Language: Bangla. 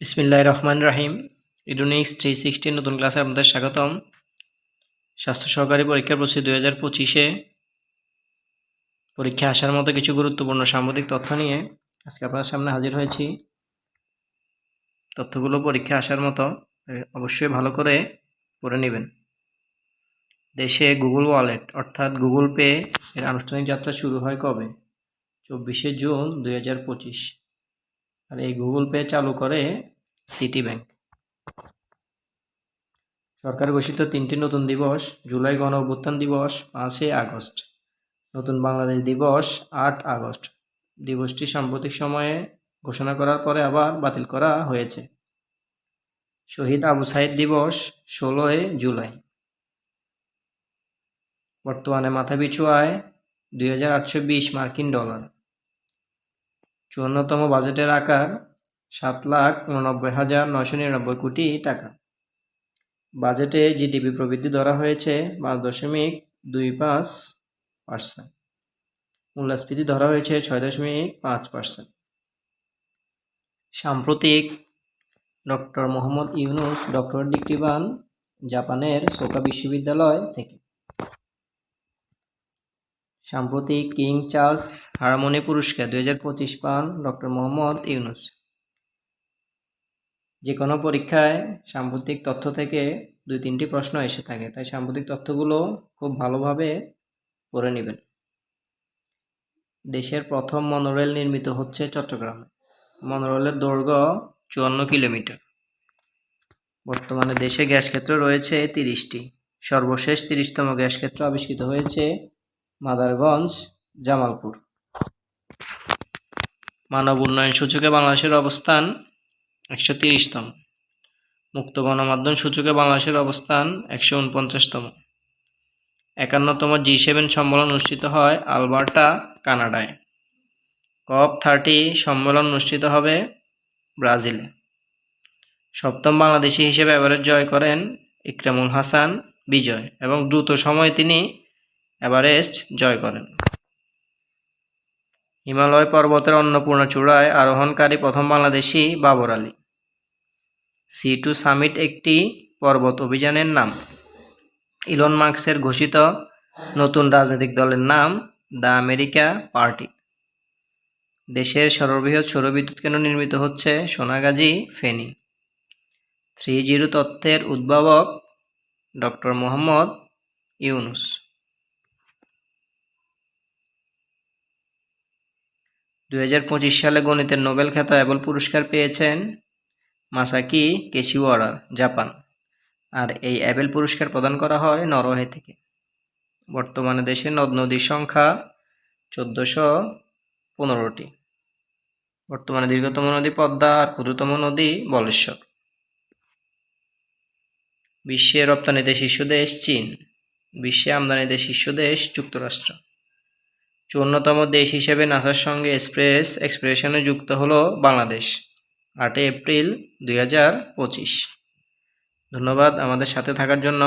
বিসমিল্লাহ রহমান রাহিম। ইডোনিক্স থ্রি সিক্সটি নতুন ক্লাসে আপনাদের স্বাগতম। স্বাস্থ্য সহকারী পরীক্ষার প্রস্তুতি দুই হাজার পঁচিশে। পরীক্ষা আসার মতো কিছু গুরুত্বপূর্ণ সাম্প্রতিক তথ্য নিয়ে আজকে আপনার সামনে হাজির হয়েছি। তথ্যগুলো পরীক্ষা আসার মতো অবশ্যই ভালো করে পড়ে নেবেন। দেশে গুগল ওয়ালেট, অর্থাৎ গুগল পে এর আনুষ্ঠানিক যাত্রা শুরু হয় কবে? চব্বিশে জুন দুই হাজার পঁচিশ। আর এই গুগল পে চালু করে সিটি ব্যাংক। সরকার ঘোষিত তিনটি নতুন দিবস, জুলাই গণ অভ্যুত্থান দিবস, পাঁচই আগস্ট। নতুন বাংলাদেশ দিবস, আট আগস্ট। দিবসটি সাম্প্রতিক সময়ে ঘোষণা করার পরে আবার বাতিল করা হয়েছে। শহীদ আবু সাইদ দিবস, ষোলোই জুলাই। বর্তমানে মাথাপিছু আয় দুই হাজার আটশো বিশ মার্কিন ডলার। চুয়ান্নতম বাজেটের আকার সাত লাখ উননব্বই হাজার নয়শো নিরানব্বই কোটি টাকা। বাজেটে জিডিপি প্রবৃদ্ধি ধরা হয়েছে পাঁচ দশমিক দুই পাঁচ পার্সেন্ট। মূল্যস্ফীতি ধরা হয়েছে ছয় দশমিক পাঁচ পার্সেন্ট। সাম্প্রতিক doctor Mohammad Yunus doctor degree পান জাপানের সোকা বিশ্ববিদ্যালয় থেকে। সাম্প্রতিক কিং চার্লস হারমোনি পুরস্কার দুই হাজার পঁচিশ পান ডক্টর মোহাম্মদ ইউনুস। যে কোনো পরীক্ষায় সাম্প্রতিক তথ্য থেকে দুই তিনটি প্রশ্ন এসে থাকে, তাই সাম্প্রতিক তথ্যগুলো খুব ভালোভাবে পড়ে নেবেন। দেশের প্রথম মনোরেল নির্মিত হচ্ছে চট্টগ্রামে। মনোরেলের দৈর্ঘ্য চুয়ান্ন কিলোমিটার। বর্তমানে দেশে গ্যাস ক্ষেত্র রয়েছে তিরিশটি। সর্বশেষ তিরিশতম গ্যাস ক্ষেত্র আবিষ্কৃত হয়েছে মাদারগঞ্জ, জামালপুর। মানব উন্নয়ন সূচকে বাংলাদেশের অবস্থান একশো তিরিশতম। মুক্ত গণমাধ্যম সূচকে বাংলাদেশের অবস্থান একশো উনপঞ্চাশতম। একান্নতম জি সেভেন সম্মেলন অনুষ্ঠিত হয় আলবার্টা, কানাডায়। কপ থার্টি সম্মেলন অনুষ্ঠিত হবে ব্রাজিলে। সপ্তম বাংলাদেশি হিসেবে এভারেস্ট জয় করেন ইকরামুল হাসান, বিজয় এবং দ্রুত সময়ে তিনি এভারেস্ট জয় করেন। হিমালয় পর্বতের অন্নপূর্ণা চূড়ায় আরোহণকারী প্রথম Bangladeshi Babar Ali. Sea to summit একটি পর্বত অভিযানের নাম। ইলন মার্কসের ঘোষিত নতুন রাজনৈতিক দলের নাম দ্য আমেরিকা পার্টি। দেশের সর্ববৃহৎ সৌরবিদ্যুৎ কেন্দ্র নির্মিত হচ্ছে সোনাগাজী ফেনী। থ্রি জিরো তত্ত্বের উদ্ভাবক ডক্টর মোহাম্মদ ইউনুস। দুই হাজার পঁচিশ সালে গণিতের নোবেল খ্যাত অ্যাবল পুরস্কার পেয়েছেন মাসাকি কেশিওয়ারা জাপান আর এই অ্যাবেল পুরস্কার প্রদান করা হয় নরওয়ে থেকে। বর্তমানে দেশে নদ নদীর সংখ্যা চোদ্দোশো পনেরোটি। বর্তমানে দীর্ঘতম নদী পদ্মা আর ক্ষুদ্রতম নদী বলেশ্বর। বিশ্বে রপ্তানিতে শীর্ষ দেশ চীন। বিশ্বে আমদানিতে শীর্ষ দেশ যুক্তরাষ্ট্র। চুয়ান্নতম দেশ হিসেবে নাসার সঙ্গে এক্সপ্রেস এক্সপ্রেশনে যুক্ত হলো বাংলাদেশ। আটই এপ্রিল দুই হাজার পঁচিশ। ধন্যবাদ আমাদের সাথে থাকার জন্য।